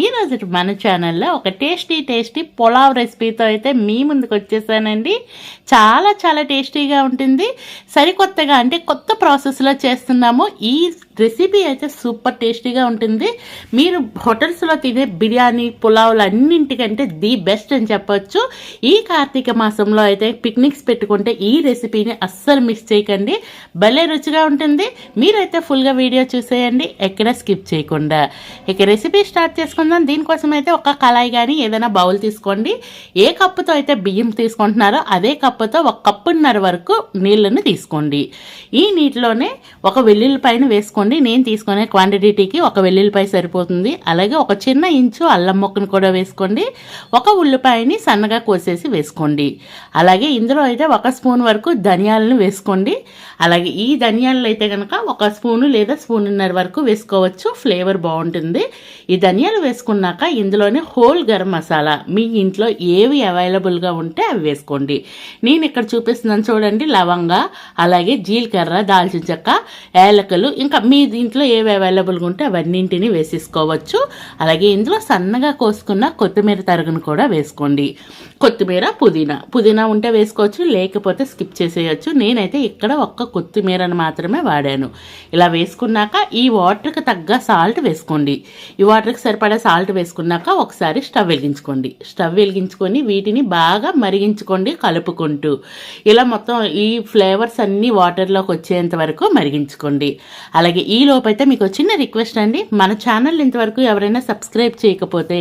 ఈ రోజు మన ఛానల్లో ఒక టేస్టీ టేస్టీ పులావ్ రెసిపీతో అయితే మీ ముందుకు వచ్చేసానండి. చాలా చాలా టేస్టీగా ఉంటుంది. సరికొత్తగా అంటే కొత్త ప్రాసెస్లో చేస్తున్నాము. ఈ రెసిపీ అయితే సూపర్ టేస్టీగా ఉంటుంది. మీరు హోటల్స్లో తినే బిర్యానీ పులావులు అన్నింటికంటే ది బెస్ట్ అని చెప్పొచ్చు. ఈ కార్తీక మాసంలో అయితే పిక్నిక్స్ పెట్టుకుంటే ఈ రెసిపీని అస్సలు మిస్ చేయకండి. భలే రుచిగా ఉంటుంది. మీరైతే ఫుల్గా వీడియో చూసేయండి. ఎక్కడ స్కిప్ చేయకుండా. ఇక రెసిపీ స్టార్ట్ చేసుకుందాం దీనికోసం అయితే ఒక కళాయి కానీ ఏదైనా బౌల్ తీసుకోండి. ఏ కప్పుతో అయితే బియ్యం తీసుకుంటున్నారో అదే కప్పుతో ఒక కప్పున్నర వరకు నీళ్ళను తీసుకోండి. ఈ నీటిలోనే ఒక వెల్లుల్లిపాయను వేసుకోండి. నేను తీసుకునే క్వాంటిటీకి ఒక వెల్లుల్లిపాయ సరిపోతుంది. అలాగే ఒక చిన్న ఇంచు అల్లం ముక్కను కూడా వేసుకోండి. ఒక ఉల్లిపాయని సన్నగా కోసేసి వేసుకోండి. అలాగే ఇందులో అయితే ఒక స్పూన్ వరకు ధనియాలను వేసుకోండి. అలాగే ఈ ధనియాలు అయితే కనుక ఒక స్పూను లేదా స్పూన్నర వరకు వేసుకోవచ్చు. ఫ్లేవర్ బాగుంటుంది. ఈ ధనియాలు వేసుకున్నాక ఇందులోనే హోల్ గరం మసాలా మీ ఇంట్లో ఏవి అవైలబుల్గా ఉంటే అవి వేసుకోండి. నేను ఇక్కడ చూపిస్తున్నాను చూడండి లవంగ అలాగే జీలకర్ర దాల్చిన చెక్క ఏలకలు ఇంకా మీ దీంట్లో ఏవి అవైలబుల్గా ఉంటే అవన్నింటిని వేసేసుకోవచ్చు. అలాగే ఇందులో సన్నగా కోసుకున్న కొత్తిమీర తరుగును కూడా వేసుకోండి. కొత్తిమీర పుదీనా. పుదీనా ఉంటే వేసుకోవచ్చు లేకపోతే స్కిప్ చేసేయచ్చు. నేనైతే ఇక్కడ ఒక్క కొత్తిమీరను మాత్రమే వాడాను. ఇలా వేసుకున్నాక ఈ వాటర్కి తగ్గ సాల్ట్ వేసుకోండి. ఈ వాటర్కి సరిపడా సాల్ట్ వేసుకున్నాక ఒకసారి స్టవ్ వెలిగించుకోండి. స్టవ్ వెలిగించుకొని వీటిని బాగా మరిగించుకోండి కలుపుకుంటూ. ఇలా మొత్తం ఈ ఫ్లేవర్స్ అన్నీ వాటర్లోకి వచ్చేంత వరకు మరిగించుకోండి. అలాగే ఈ లోపైతే మీకు చిన్న రిక్వెస్ట్ అండి. మన ఛానల్ ఇంతవరకు ఎవరైనా సబ్స్క్రైబ్ చేయకపోతే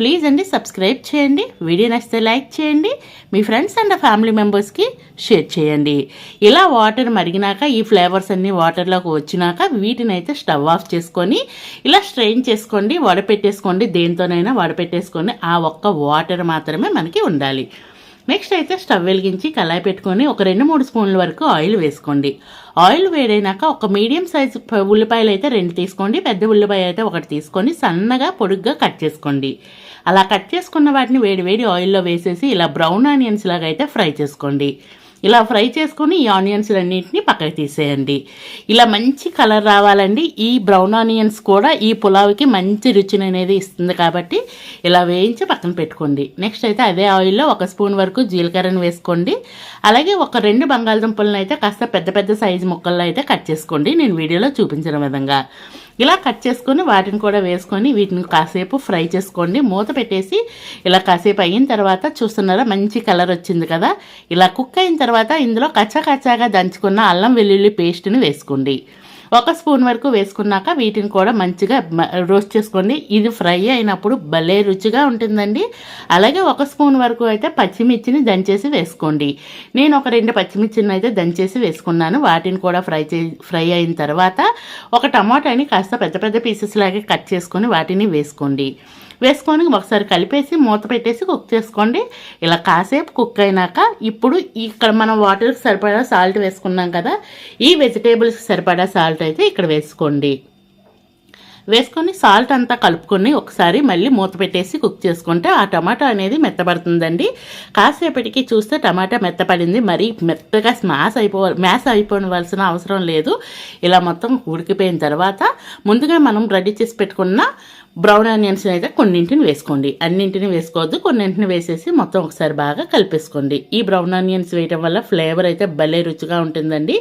ప్లీజ్ అండి సబ్స్క్రైబ్ చేయండి. వీడియో నచ్చితే లైక్ చేయండి. మీ ఫ్రెండ్స్ అండ్ ఫ్యామిలీ మెంబర్స్కి షేర్ చేయండి. ఇలా వాటర్ మరిగినాక ఈ ఫ్లేవర్స్ అన్నీ వాటర్లోకి వచ్చినాక వీటిని అయితే స్టవ్ ఆఫ్ చేసుకొని ఇలా స్ట్రెయిన్ చేసుకోండి. వడపెట్టేసుకోండి దేంతోనైనా వడపెట్టేసుకొని ఆ ఒక్క వాటర్ మాత్రమే మనకి ఉండాలి. నెక్స్ట్ అయితే స్టవ్ వెలిగించి కళాయి పెట్టుకొని ఒక రెండు మూడు స్పూన్ల వరకు ఆయిల్ వేసుకోండి. ఆయిల్ వేడైనాక ఒక మీడియం సైజు ఉల్లిపాయలు అయితే రెండు తీసుకోండి పెద్ద ఉల్లిపాయ అయితే ఒకటి తీసుకొని సన్నగా పొడుగ్గా కట్ చేసుకోండి. అలా కట్ చేసుకున్న వాటిని వేడి వేడి ఆయిల్లో వేసేసి ఇలా బ్రౌన్ ఆనియన్స్ లాగా అయితే ఫ్రై చేసుకోండి. ఇలా ఫ్రై చేసుకొని ఈ ఆనియన్స్ అన్నింటినీ పక్కకి తీసేయండి. ఇలా మంచి కలర్ రావాలండి. ఈ బ్రౌన్ ఆనియన్స్ కూడా ఈ పులావ్కి మంచి రుచిని అనేది ఇస్తుంది కాబట్టి ఇలా వేయించి పక్కన పెట్టుకోండి. నెక్స్ట్ అయితే అదే ఆయిల్లో ఒక స్పూన్ వరకు జీలకర్రను వేసుకోండి. అలాగే ఒక రెండు బంగాళదుంపలను అయితే కాస్త పెద్ద పెద్ద సైజు ముక్కల్లో అయితే కట్ చేసుకోండి. నేను వీడియోలో చూపించిన విధంగా. ఇలా కట్ చేసుకొని వాటిని కూడా వేసుకొని వీటిని కాసేపు ఫ్రై చేసుకోండి. మూత పెట్టేసి ఇలా కాసేపు అయిన తర్వాత చూస్తున్నారా మంచి కలర్ వచ్చింది కదా? ఇలా కుక్ అయిన తర్వాత ఇందులో కచ్చా కచ్చాగా దంచుకున్న అల్లం వెల్లుల్లి పేస్ట్ని వేసుకోండి. ఒక స్పూన్ వరకు వేసుకున్నాక వీటిని కూడా మంచిగా రోస్ట్ చేసుకోండి. ఇది ఫ్రై అయినప్పుడు భలే రుచిగా ఉంటుందండి. అలాగే ఒక స్పూన్ వరకు అయితే పచ్చిమిర్చిని దంచేసి వేసుకోండి. నేను ఒక రెండు పచ్చిమిర్చిని అయితే దంచేసి వేసుకున్నాను. వాటిని కూడా ఫ్రై చే ఫ్రై అయిన తర్వాత ఒక టమాటాని కాస్త పెద్ద పెద్ద పీసెస్ లాగే కట్ చేసుకొని వాటిని వేసుకోండి. వేసుకొని ఒకసారి కలిపేసి మూత పెట్టేసి కుక్ చేసుకోండి. ఇలా కాసేపు కుక్ అయినాక ఇప్పుడు ఇక్కడ మనం వాటర్కి సరిపడా సాల్ట్ వేసుకున్నాం కదా ఈ వెజిటేబుల్స్కి సరిపడా సాల్ట్ అయితే ఇక్కడ వేసుకోండి. వేసుకొని సాల్ట్ అంతా కలుపుకొని ఒకసారి మళ్ళీ మూత పెట్టేసి కుక్ చేసుకుంటే ఆ టమాటా అనేది మెత్తపడుతుందండి కాసేపటికి చూస్తే టమాటా మెత్తపడింది. మరీ మెత్తగా స్మాష్ అయిపో మ్యాష్ అయిపోవలసిన అవసరం లేదు. ఇలా మొత్తం ఉడికిపోయిన తర్వాత ముందుగా మనం రెడీ చేసి పెట్టుకున్న బ్రౌన్ ఆనియన్స్ అయితే కొన్నింటిని వేసుకోండి. అన్నింటిని వేసుకోవద్దు. కొన్నింటిని వేసేసి మొత్తం ఒకసారి బాగా కలిపేసుకోండి. ఈ బ్రౌన్ ఆనియన్స్ వేయటం వల్ల ఫ్లేవర్ అయితే భలే రుచిగా ఉంటుందండి.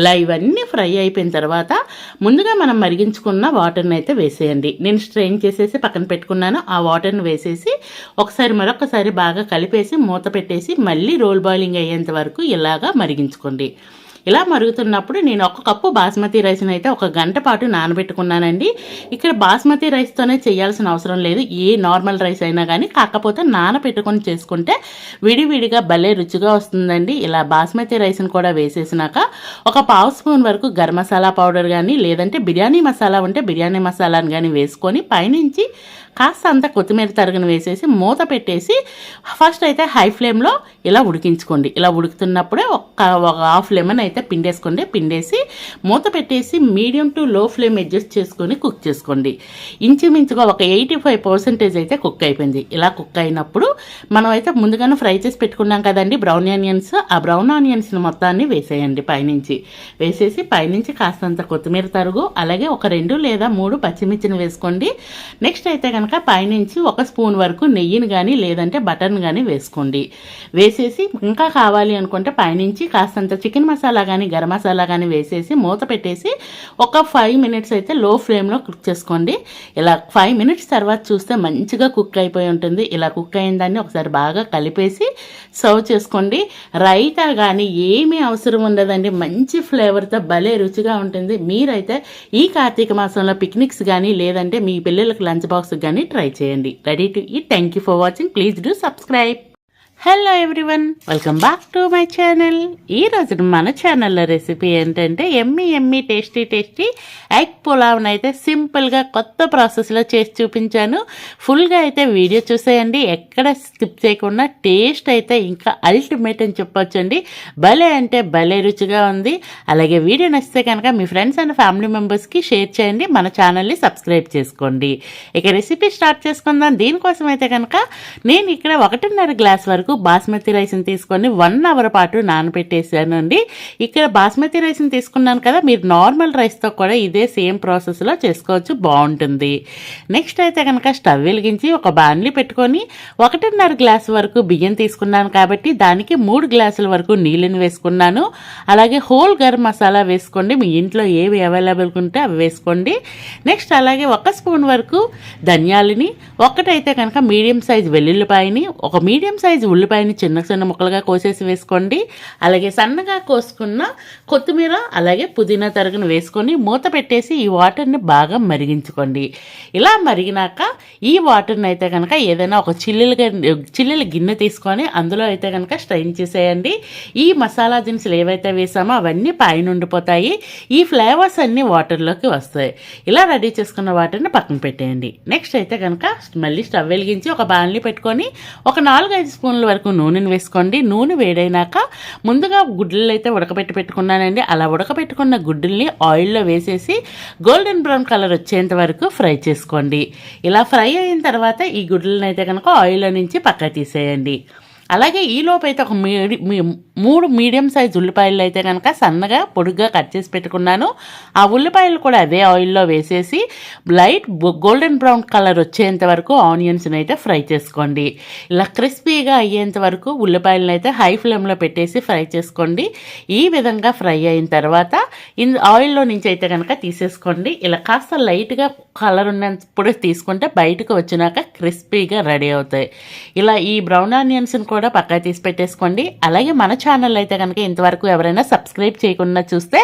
ఇలా ఇవన్నీ ఫ్రై అయిపోయిన తర్వాత ముందుగా మనం మరిగించుకున్న వాటర్ని అయితే వేసేయండి. నేను స్ట్రెయిన్ చేసేసి పక్కన పెట్టుకున్నాను. ఆ వాటర్ని వేసేసి ఒకసారి మరొకసారి బాగా కలిపేసి మూత పెట్టేసి మళ్ళీ రోల్ బాయిలింగ్ అయ్యేంత వరకు ఇలాగా మరిగించుకోండి. ఇలా మరుగుతున్నప్పుడు నేను ఒక కప్పు బాస్మతి రైస్ని అయితే ఒక గంట పాటు నానబెట్టుకున్నానండి. ఇక్కడ బాస్మతి రైస్తోనే చేయాల్సిన అవసరం లేదు. ఏ నార్మల్ రైస్ అయినా కానీ కాకపోతే నానబెట్టుకొని చేసుకుంటే విడివిడిగా భలే రుచిగా వస్తుందండి. ఇలా బాస్మతి రైస్ని కూడా వేసేసినాక ఒక పావు స్పూన్ వరకు గరం మసాలా పౌడర్ కానీ లేదంటే బిర్యానీ మసాలా ఉంటే బిర్యానీ మసాలాని కానీ వేసుకొని పైనుంచి కాస్త అంత కొత్తిమీర తరుగును వేసేసి మూత పెట్టేసి ఫస్ట్ అయితే హై ఫ్లేమ్లో ఇలా ఉడికించుకోండి. ఇలా ఉడుకుతున్నప్పుడే ఒక ఒక హాఫ్ లెమన్ అయితే పిండేసుకోండి. పిండేసి మూత పెట్టేసి medium to low flame adjust చేసుకొని కుక్ చేసుకోండి. ఇంచుమించుగా ఒక ఎయిటీ ఫైవ్ పర్సెంటేజ్ అయితే కుక్ అయిపోయింది. ఇలా కుక్ అయినప్పుడు మనం అయితే ముందుగానే ఫ్రై చేసి పెట్టుకున్నాం కదండి బ్రౌన్ ఆనియన్స్ ఆ బ్రౌన్ ఆనియన్స్ని మొత్తాన్ని వేసేయండి పైనుంచి. వేసేసి పైనుంచి కాస్తంత కొత్తిమీర తరుగు అలాగే ఒక రెండు లేదా మూడు పచ్చిమిర్చిని వేసుకోండి. నెక్స్ట్ అయితే కనుక పైనుంచి ఒక స్పూన్ వరకు నెయ్యిని కానీ లేదంటే బటర్ని కానీ వేసుకోండి. వేసేసి ఇంకా కావాలి అనుకుంటే పైనుంచి కాస్తంత చికెన్ మసాలా కానీ గరం మసాలా కానీ వేసేసి మూత పెట్టేసి ఒక ఫైవ్ మినిట్స్ అయితే లో ఫ్లేమ్లో కుక్ చేసుకోండి. ఇలా ఫైవ్ మినిట్స్ తర్వాత చూస్తే మంచిగా కుక్ అయిపోయి ఉంటుంది. ఇలా కుక్ అయిన దాన్ని ఒకసారి బాగా కలిపేసి సర్వ్ చేసుకోండి. రైతా కానీ ఏమీ అవసరం ఉండదండి. మంచి ఫ్లేవర్తో భలే రుచిగా ఉంటుంది. మీరైతే ఈ కార్తీక మాసంలో పిక్నిక్స్ కానీ లేదంటే మీ పిల్లలకు లంచ్ బాక్స్ కానీ ట్రై చేయండి. రెడీ టు ఈ thank you for watching please do subscribe hello everyone welcome back to my channel ఈ రోజు మన ఛానల్లో రెసిపీ ఏంటంటే yummy yummy tasty tasty egg పులావ్ని అయితే సింపుల్గా కొత్త ప్రాసెస్లో చేసి చూపించాను. ఫుల్గా అయితే వీడియో చూసేయండి. ఎక్కడ స్కిప్ చేయకుండా టేస్ట్ అయితే ఇంకా అల్టిమేట్ అని చెప్పొచ్చండి. భలే అంటే భలే రుచిగా ఉంది. అలాగే వీడియో నచ్చితే కనుక మీ ఫ్రెండ్స్ అండ్ ఫ్యామిలీ మెంబర్స్కి షేర్ చేయండి. మన ఛానల్ని సబ్స్క్రైబ్ చేసుకోండి. ఇక రెసిపీ స్టార్ట్ చేసుకుందాం. దీనికోసం అయితే కనుక నేను ఇక్కడ ఒకటిన్నర గ్లాస్ వరకు బాస్మతి రైస్ని తీసుకొని వన్ అవర్ పాటు నానబెట్టేసాను అండి ఇక్కడ బాస్మతి రైస్ని తీసుకున్నాను కదా మీరు నార్మల్ రైస్తో కూడా ఇదే సేమ్ ప్రాసెస్లో చేసుకోవచ్చు బాగుంటుంది. నెక్స్ట్ అయితే కనుక స్టవ్ వెలిగించి ఒక బాణలి పెట్టుకొని ఒకటిన్నర గ్లాస్ వరకు బియ్యం తీసుకున్నాను కాబట్టి దానికి మూడు గ్లాసుల వరకు నీళ్ళని వేసుకున్నాను. అలాగే హోల్ గరం మసాలా వేసుకోండి మీ ఇంట్లో ఏవి అవైలబుల్గా ఉంటే అవి వేసుకోండి. నెక్స్ట్ అలాగే ఒక స్పూన్ వరకు ధనియాలని ఒకటైతే కనుక మీడియం సైజ్ వెల్లుల్లిపాయని ఒక మీడియం సైజ్ ఉల్లిపాయని చిన్న చిన్న ముక్కలుగా కోసేసి వేసుకోండి. అలాగే సన్నగా కోసుకున్న కొత్తిమీర అలాగే పుదీనా తరుగును వేసుకొని మూత పెట్టేసి ఈ వాటర్ని బాగా మరిగించుకోండి. ఇలా మరిగినాక ఈ వాటర్ని అయితే కనుక ఏదైనా ఒక చిల్లులుగా చిల్లుల గిన్నె తీసుకొని అందులో అయితే కనుక స్ట్రైన్ చేసేయండి. ఈ మసాలా దినుసులు ఏవైతే వేసామో అవన్నీ పైన ఉండిపోతాయి. ఈ ఫ్లేవర్స్ అన్నీ వాటర్లోకి వస్తాయి. ఇలా రెడీ చేసుకున్న వాటర్ని పక్కన పెట్టేయండి. నెక్స్ట్ అయితే కనుక మళ్ళీ స్టవ్ వెలిగించి ఒక బాణలి పెట్టుకొని ఒక నాలుగైదు స్పూన్ల వరకు నూనెని వేసుకోండి. నూనె వేడైనాక ముందుగా గుడ్డలు అయితే ఉడకబెట్టి పెట్టుకున్నానండి. అలా ఉడకబెట్టుకున్న గుడ్డుల్ని ఆయిల్లో వేసేసి గోల్డెన్ బ్రౌన్ కలర్ వచ్చేంత వరకు ఫ్రై చేసుకోండి. ఇలా ఫ్రై అయిన తర్వాత ఈ గుడ్డలను అయితే కనుక ఆయిల్లో నుంచి పక్క తీసేయండి. అలాగే ఈ అయితే ఒక మీడి మూడు మీడియం సైజ్ ఉల్లిపాయలు అయితే కనుక సన్నగా పొడుగ్గా కట్ చేసి పెట్టుకున్నాను. ఆ ఉల్లిపాయలు కూడా అదే ఆయిల్లో వేసేసి లైట్ గోల్డెన్ బ్రౌన్ కలర్ వచ్చేంత వరకు ఆనియన్స్ని అయితే ఫ్రై చేసుకోండి. ఇలా క్రిస్పీగా అయ్యేంత వరకు ఉల్లిపాయలను అయితే హై ఫ్లేమ్లో పెట్టేసి ఫ్రై చేసుకోండి. ఈ విధంగా ఫ్రై అయిన తర్వాత ఇన్ ఆయిల్లో నుంచి అయితే కనుక తీసేసుకోండి. ఇలా కాస్త లైట్గా కలర్ ఉన్నప్పుడు తీసుకుంటే బయటకు వచ్చినాక క్రిస్పీగా రెడీ అవుతాయి. ఇలా ఈ బ్రౌన్ ఆనియన్స్ని కూడా పక్కా తీసి పెట్టేసుకోండి. అలాగే మన ఛానల్ అయితే కనుక ఇంతవరకు ఎవరైనా సబ్స్క్రైబ్ చేయకుండా చూస్తే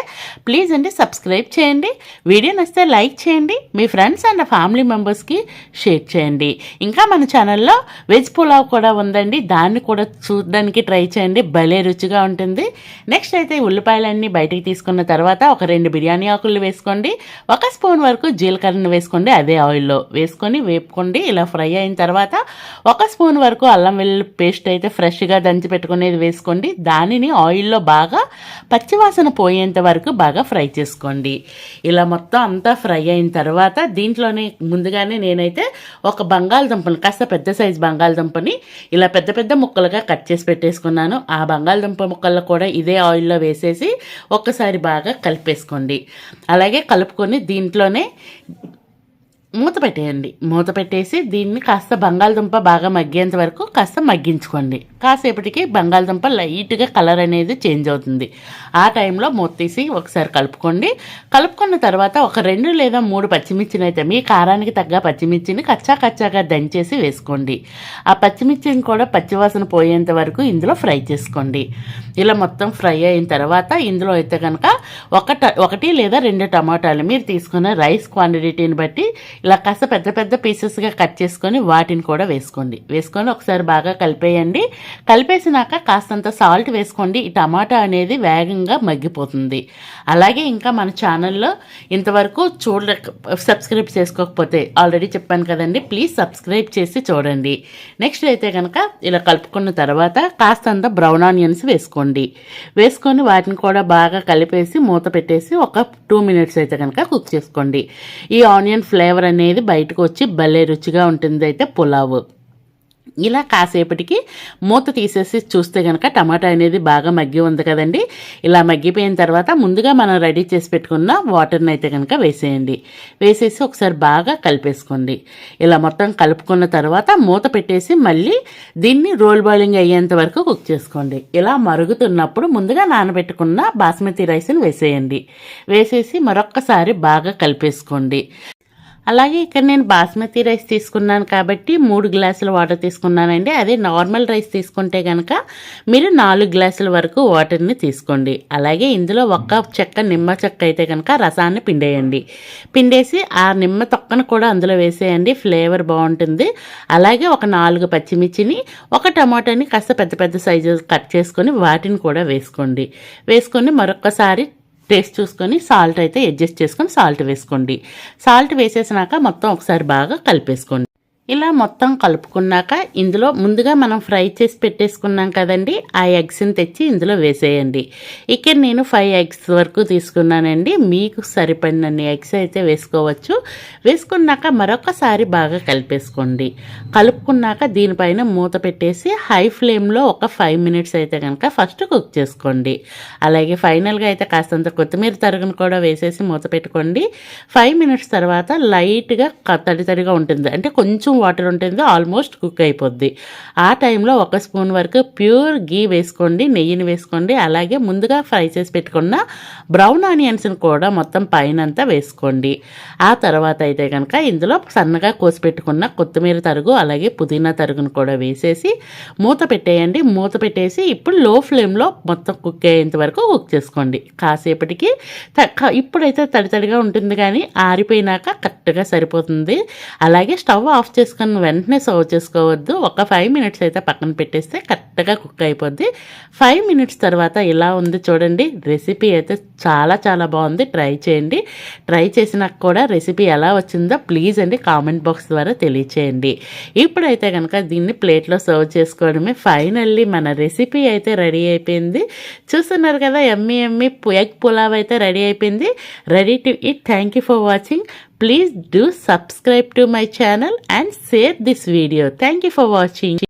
ప్లీజ్ అండి సబ్స్క్రైబ్ చేయండి. వీడియో నచ్చితే లైక్ చేయండి. మీ ఫ్రెండ్స్ అండ్ ఫ్యామిలీ మెంబర్స్కి షేర్ చేయండి. ఇంకా మన ఛానల్లో వెజ్ పులావ్ కూడా ఉందండి. దాన్ని కూడా చూడడానికి ట్రై చేయండి. భలే రుచిగా ఉంటుంది. నెక్స్ట్ అయితే ఉల్లిపాయలన్నీ బయటికి తీసుకున్న తర్వాత ఒక రెండు బిర్యానీ ఆకులు వేసుకోండి. ఒక స్పూన్ వరకు జీలకర్రను వేసుకోండి. అదే ఆయిల్లో వేసుకొని వేపుకోండి. ఇలా ఫ్రై అయిన తర్వాత ఒక స్పూన్ వరకు అల్లం వెల్లుల్లి పేస్ట్ అయితే ఫ్రెష్గా దంచి పెట్టుకునేది వేసుకోండి. దానిని ఆయిల్లో బాగా పచ్చివాసన పోయేంత వరకు బాగా ఫ్రై చేసుకోండి. ఇలా మొత్తం అంతా ఫ్రై అయిన తర్వాత దీంట్లోనే ముందుగానే నేనైతే ఒక బంగాళదుంపని కాస్త పెద్ద సైజు బంగాళదుంపని ఇలా పెద్ద పెద్ద ముక్కలుగా కట్ చేసి పెట్టేసుకున్నాను. ఆ బంగాళదుంప ముక్కల్లో కూడా ఇదే ఆయిల్లో వేసేసి ఒక్కసారి బాగా కలిపేసుకోండి. అలాగే కలుపుకొని దీంట్లోనే మూత పెట్టేయండి. మూత పెట్టేసి దీన్ని కాస్త బంగాళదుంప బాగా మగ్గేంత వరకు కాస్త మగ్గించుకోండి. కాసేపటికి బంగాళదుంప లైట్గా కలర్ అనేది చేంజ్ అవుతుంది. ఆ టైంలో మూత తీసి ఒకసారి కలుపుకోండి. కలుపుకున్న తర్వాత ఒక రెండు లేదా మూడు పచ్చిమిర్చిని అయితే మీ కారానికి తగ్గ పచ్చిమిర్చిని కచ్చా కచ్చాగా దంచేసి వేసుకోండి. ఆ పచ్చిమిర్చిని కూడా పచ్చివాసన పోయేంత వరకు ఇందులో ఫ్రై చేసుకోండి. ఇలా మొత్తం ఫ్రై అయిన తర్వాత ఇందులో అయితే కనుక ఒక ట- ఒకటి లేదా రెండు టమాటాలు మీరు తీసుకున్న రైస్ క్వాంటిటీని బట్టి ఇలా కాస్త పెద్ద పెద్ద పీసెస్గా కట్ చేసుకొని వాటిని కూడా వేసుకోండి. వేసుకొని ఒకసారి బాగా కలిపేయండి. కలిపేసినాక కాస్తంత సాల్ట్ వేసుకోండి. ఈ టమాటా అనేది వేగంగా మగ్గిపోతుంది. అలాగే ఇంకా మన ఛానల్లో ఇంతవరకు చూడ సబ్స్క్రైబ్ చేసుకోకపోతే ఆల్రెడీ చెప్పాను కదండి ప్లీజ్ సబ్స్క్రైబ్ చేసి చూడండి. నెక్స్ట్ అయితే కనుక ఇలా కలుపుకున్న తర్వాత కాస్తంత బ్రౌన్ ఆనియన్స్ వేసుకోండి. వేసుకొని వాటిని కూడా బాగా కలిపేసి మూత పెట్టేసి ఒక టూ మినిట్స్ అయితే కనుక కుక్ చేసుకోండి. ఈ ఆనియన్ ఫ్లేవర్ అనేది బయటకు వచ్చి భలే రుచిగా ఉంటుంది అయితే పులావ్. ఇలా కాసేపటికి మూత తీసేసి చూస్తే కనుక టమాటా అనేది బాగా మగ్గి ఉంది కదండి. ఇలా మగ్గిపోయిన తర్వాత ముందుగా మనం రెడీ చేసి పెట్టుకున్న వాటర్ని అయితే కనుక వేసేయండి. వేసేసి ఒకసారి బాగా కలిపేసుకోండి. ఇలా మొత్తం కలుపుకున్న తర్వాత మూత పెట్టేసి మళ్ళీ దీన్ని రోల్ బాయిలింగ్ అయ్యేంత వరకు కుక్ చేసుకోండి. ఇలా మరుగుతున్నప్పుడు ముందుగా నానబెట్టుకున్న బాస్మతి రైస్ని వేసేయండి. వేసేసి మరొక్కసారి బాగా కలిపేసుకోండి. అలాగే ఇక్కడ నేను బాస్మతి రైస్ తీసుకున్నాను కాబట్టి మూడు గ్లాసుల వాటర్ తీసుకున్నానండి. అదే నార్మల్ రైస్ తీసుకుంటే కనుక మీరు నాలుగు గ్లాసుల వరకు వాటర్ని తీసుకోండి. అలాగే ఇందులో ఒక్క చెక్క నిమ్మ చెక్క అయితే కనుక రసాన్ని పిండేయండి. పిండేసి ఆ నిమ్మ తొక్కను కూడా అందులో వేసేయండి. ఫ్లేవర్ బాగుంటుంది. అలాగే ఒక నాలుగు పచ్చిమిర్చిని ఒక టమాటాని కాస్త పెద్ద పెద్ద సైజు కట్ చేసుకొని వాటిని కూడా వేసుకోండి. వేసుకొని మరొకసారి టేస్ట్ చూసుకొని సాల్ట్ అయితే అడ్జస్ట్ చేసుకొని సాల్ట్ వేసుకోండి. సాల్ట్ వేసేసినాక మొత్తం ఒకసారి బాగా కలిపేసుకోండి. ఇలా మొత్తం కలుపుకున్నాక ఇందులో ముందుగా మనం ఫ్రై చేసి పెట్టేసుకున్నాం కదండి ఆ ఎగ్స్ని తెచ్చి ఇందులో వేసేయండి. ఇక్కడ నేను ఫైవ్ ఎగ్స్ వరకు తీసుకున్నానండి. మీకు సరిపడినన్ని ఎగ్స్ అయితే వేసుకోవచ్చు. వేసుకున్నాక మరొకసారి బాగా కలిపేసుకోండి. కలుపుకున్నాక దీనిపైన మూత పెట్టేసి హై ఫ్లేమ్లో ఒక ఫైవ్ మినిట్స్ అయితే కనుక ఫస్ట్ కుక్ చేసుకోండి. అలాగే ఫైనల్గా అయితే కాస్తంత కొత్తిమీర తరుగును కూడా వేసేసి మూత పెట్టుకోండి. ఫైవ్ మినిట్స్ తర్వాత లైట్గా తడి తడిగా ఉంటుంది. అంటే కొంచెం వాటర్ ఉంటుంది ఆల్మోస్ట్ కుక్ అయిపోద్ది. ఆ టైంలో ఒక స్పూన్ వరకు ప్యూర్ గీ వేసుకోండి నెయ్యిని వేసుకోండి అలాగే ముందుగా ఫ్రై చేసి పెట్టుకున్న బ్రౌన్ ఆనియన్స్ని కూడా మొత్తం పైన అంతా వేసుకోండి. ఆ తర్వాత అయితే కనుక ఇందులో సన్నగా కోసి పెట్టుకున్న కొత్తిమీర తరుగు అలాగే పుదీనా తరుగును కూడా వేసేసి మూత పెట్టేయండి. మూత పెట్టేసి ఇప్పుడు లో ఫ్లేమ్లో మొత్తం కుక్ అయ్యేంత వరకు కుక్ చేసుకోండి. కాసేపటికి ఇప్పుడైతే తడి తడిగా ఉంటుంది కానీ ఆరిపోయినాక కరెక్ట్గా సరిపోతుంది. అలాగే స్టవ్ ఆఫ్ చేసి చేసుకుని వెంటనే సర్వ్ చేసుకోవద్దు. ఒక ఫైవ్ మినిట్స్ అయితే పక్కన పెట్టేస్తే కరెక్ట్గా కుక్ అయిపోద్ది. ఫైవ్ మినిట్స్ తర్వాత ఇలా ఉంది చూడండి. రెసిపీ అయితే చాలా చాలా బాగుంది. ట్రై చేయండి. ట్రై చేసినాక కూడా రెసిపీ ఎలా వచ్చిందో ప్లీజ్ అండి కామెంట్ బాక్స్ ద్వారా తెలియచేయండి. ఇప్పుడైతే కనుక దీన్ని ప్లేట్లో సర్వ్ చేసుకోవడమే. ఫైనల్లీ మన రెసిపీ అయితే రెడీ అయిపోయింది. చూస్తున్నారు కదా ఎమ్మి ఎమ్మి ఎగ్ పులావ్ అయితే రెడీ అయిపోయింది. Ready to it thank you for watching Please do subscribe to my channel and share this video. Thank you for watching.